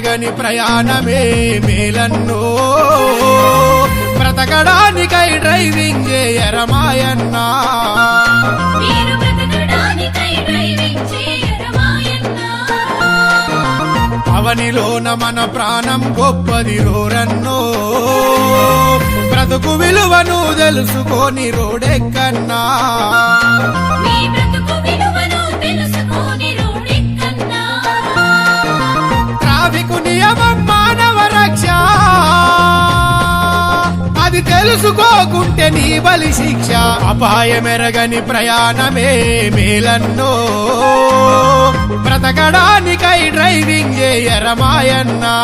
మెరగని ప్రయాణమే మేలన్నో. బ్రతకడానికై డ్రైవింగ్ బ్రతకడానికై చేయరమాయన్నా అవనిలోన మన ప్రాణం గొప్పది రోరన్నో. బ్రతుకు విలువను తెలుసుకొని రోడెక్కన్నా. తెలుసుకోకుంటే నీ బలి శిక్ష అపాయమెరగని ప్రయాణమే మేలన్నో. బ్రతకడానికై డ్రైవింగ్ చేయరమాయన్నా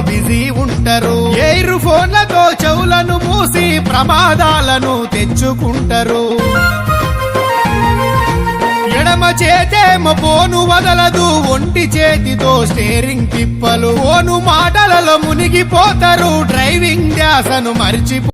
బిజీ ఉంటారు. ఎయిర్ ఫోన్లతో చెవులను మూసి ప్రమాదాలను తెచ్చుకుంటారు. ఎడమ చేతేమో ఫోను వదలదు ఒంటి చేతితో స్టేరింగ్ తిప్పలు. ఫోను మాటలలో మునిగిపోతారు డ్రైవింగ్ ధ్యాసను మరిచిపో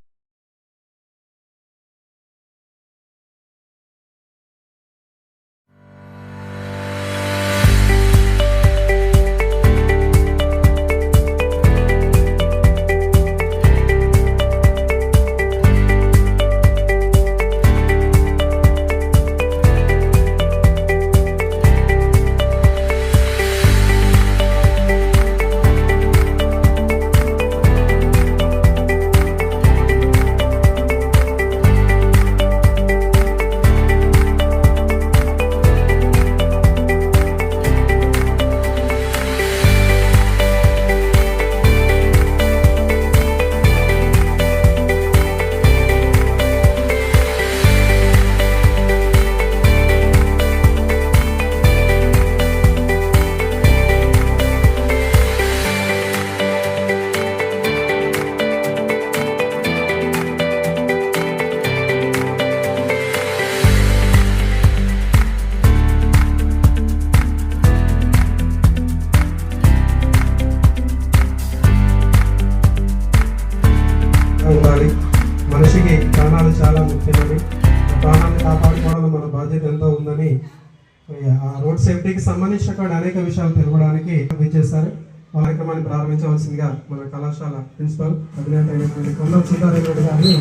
రోడ్ సేఫ్టీకి సంబంధించినటువంటి అనేక విషయాలు తెలుపడానికి విచ్చేస్తారు కార్యక్రమాన్ని ప్రారంభించవలసిందిగా మన కళాశాల ప్రిన్సిపల్ అధినేత అయినటువంటి కొండ సీతారెడ్డి గారిని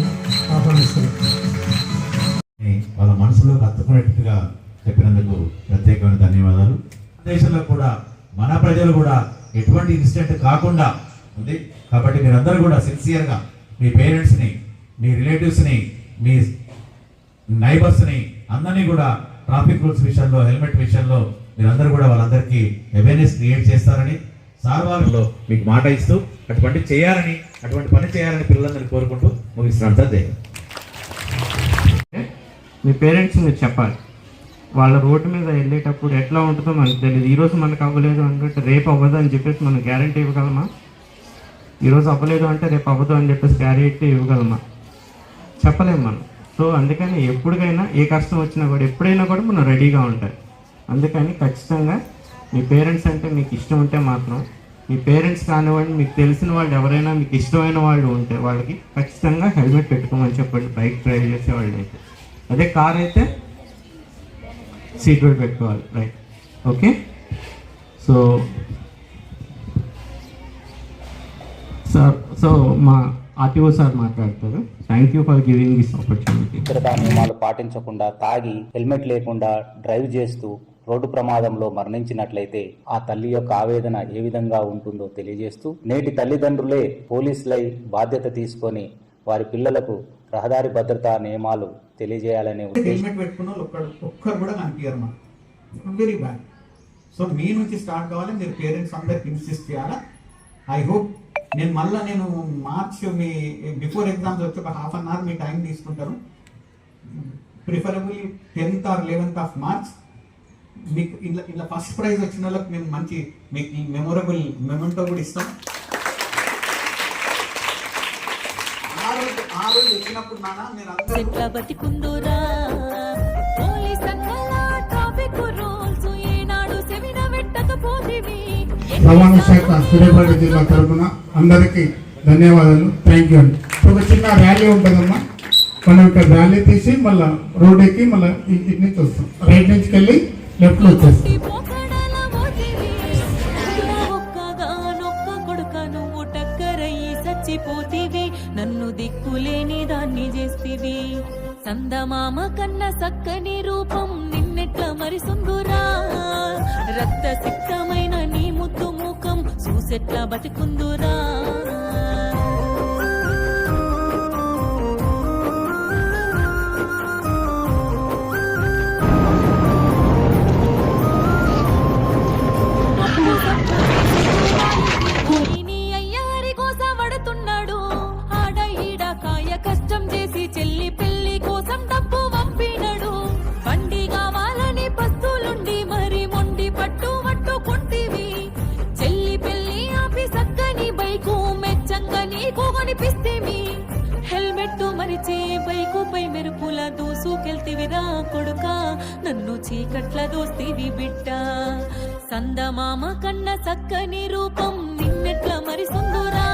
ఆహ్వానిస్తున్నారు వాళ్ళ మనసులోకి హత్తుకునేట్టుగా చెప్పినందుకు ప్రత్యేకమైన ధన్యవాదాలు. దేశంలో కూడా మన ప్రజలు కూడా ఎటువంటి ఇన్సిడెంట్ కాకుండా ఉంది. కాబట్టి మీరందరూ కూడా సిన్సియర్గా మీ పేరెంట్స్ని మీ రిలేటివ్స్ని మీ నైబర్స్ని అందరినీ కూడా ట్రాఫిక్ రూల్స్ విషయంలో హెల్మెట్ విషయంలో మీరందరూ కూడా వాళ్ళందరికీ అవేర్నెస్ క్రియేట్ చేస్తారని సార్వాలో మీకు మాట ఇస్తూ అటువంటి చేయాలని అటువంటి పని చేయాలని పిల్లలందరినీ కోరుకుంటూ ముగిస్తున్నాను. సార్ మీ పేరెంట్స్ మీరు చెప్పాలి. వాళ్ళ రోడ్డు మీద వెళ్ళేటప్పుడు ఎట్లా ఉంటుందో మనకు తెలియదు ఈరోజు మనకు అవ్వలేదు అనుకుంటే రేపు అవ్వదు అని చెప్పేసి మనం గ్యారంటీ ఇవ్వగలమా? ఈరోజు అవ్వలేదు అంటే రేపు అవ్వదు అని చెప్పేసి గ్యారంటీ ఇవ్వగలమా? చెప్పలేము మనం. సో అందుకని ఎప్పటికైనా ఏ కష్టం వచ్చినా కూడా ఎప్పుడైనా కూడా మనం రెడీగా ఉంటాయి అందుకని ఖచ్చితంగా మీ పేరెంట్స్ అంటే మీకు ఇష్టం ఉంటే మాత్రం మీ పేరెంట్స్ కానివ్వండి మీకు తెలిసిన వాళ్ళు ఎవరైనా మీకు ఇష్టమైన వాళ్ళు ఉంటే వాళ్ళకి ఖచ్చితంగా హెల్మెట్ పెట్టుకోమని చెప్పండి బైక్ డ్రైవ్ చేసే వాళ్ళు అయితే. అదే కార్ అయితే సీట్ బెల్ట్ పెట్టుకోవాలి right okay so sir so మా ఆర్టీఓ సార్ మాట్లాడతారు. Thank you for giving this opportunity భద్రతా నియమాలు పాటించకుండా తాగి హెల్మెట్ లేకుండా డ్రైవ్ చేస్తూ రోడ్డు ప్రమాదంలో మరణించినట్లయితే ఆ తల్లి యొక్క ఆవేదన ఏ విధంగా ఉంటుందో తెలియజేస్తూ నేటి తల్లిదండ్రులే పోలీసులై బాధ్యత తీసుకొని వారి పిల్లలకు రహదారి భద్రతా నియమాలు తెలియజేయాలనే ఉద్దేశం ఒక్కరు కూడా వెరీ బ్యాడ్ సో మీ నుంచి స్టార్ట్ కావాలి మీరు పేరెంట్స్ అందరికి ఇన్సిస్ట్ చేయాలా? ఐ హోప్ నేను మళ్ళీ నేను మార్చ్ మీ బిఫోర్ ఎగ్జామ్స్ వచ్చి ఒక హాఫ్ అన్ అవర్ మీ టైం తీసుకుంటాను. Preferable tenth or eleventh of March మీకు ఇలా ఇలా ఫస్ట్ ప్రైజ్ వచ్చిన వాళ్ళకి మేము మంచి మీకు మెమొరబుల్ మెమెంటో కూడా ఇస్తాం. ఆ రోజు ఆ రోజు వచ్చినప్పుడు నాన్న మీరు అందరూ రవాణా శాఖ సూర్యాపేట జిల్లా తరఫున అందరికీ ధన్యవాదాలు. థ్యాంక్ యూ అండి. ఒక చిన్న ర్యాలీ ఉంటుందమ్మా. మనం ఇక్కడ ర్యాలీ తీసి మళ్ళీ రోడ్ ఎక్కి మళ్ళీ ఇటు నుంచి వస్తాం. రైట్ నుంచి వెళ్ళి లెఫ్ట్లో వచ్చేస్తాం. పోకడల నన్ను దిక్కులేని దాన్ని చేస్తివి సందమామ కన్న సక్కని రూపం నిన్నెట్ల మరిసుందురా రక్త సిక్తమైన నీ ముద్దు ముఖం చూసెట్లా బతికుందురా? దూసుకెళ్తివిరా కొడుక నన్ను చీకట్ల దోస్తివి బిడ్డ. సందమామ కన్న సక్కని రూపం నిన్నెట్ల మరిసుందురా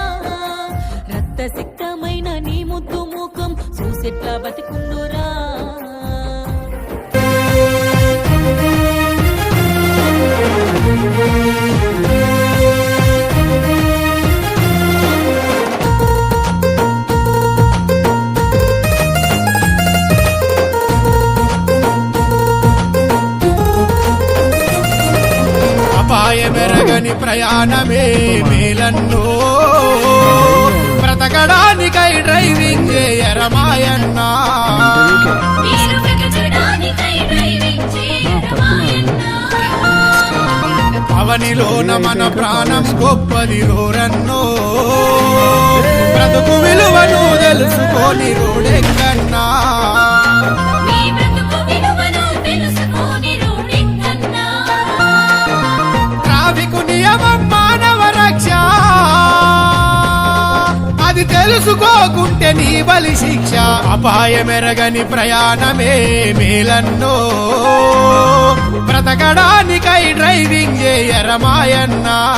రక్త సిక్తమైన నీ ముద్దు ముఖం చూసెట్లా బతికుందురా. అపాయమెరగని ప్రయాణమే మేలన్నో. బ్రతకడానికై డ్రైవింగ్ బ్రతకడానికై చేయరమాయన్నా. అవనిలోన మన ప్రాణం గొప్పది రోరన్నో. బ్రతుకు విలువను తెలుసుకొని రోడెక్కన్నా. ట్రాఫిక్ మానవ రక్ష. అది తెలుసుకోకుంటే నీ బలి శిక్ష. అపాయమెరగని ప్రయాణమే మేలన్నో. బ్రతకడానికై డ్రైవింగ్ చేయరమాయన్నా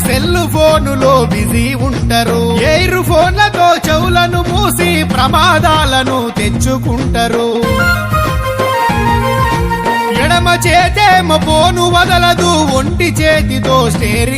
చేస్తూ సెల్ ఫోనులో బిజీ ఉంటారు. ఎయిర్ ఫోన్లతో చెవులను మూసి ప్రమాదాలను తెచ్చుకుంటారు. ఎడమ చేతేమ ఫోను వదలదు ఒంటి చేతితో స్టేరింగ్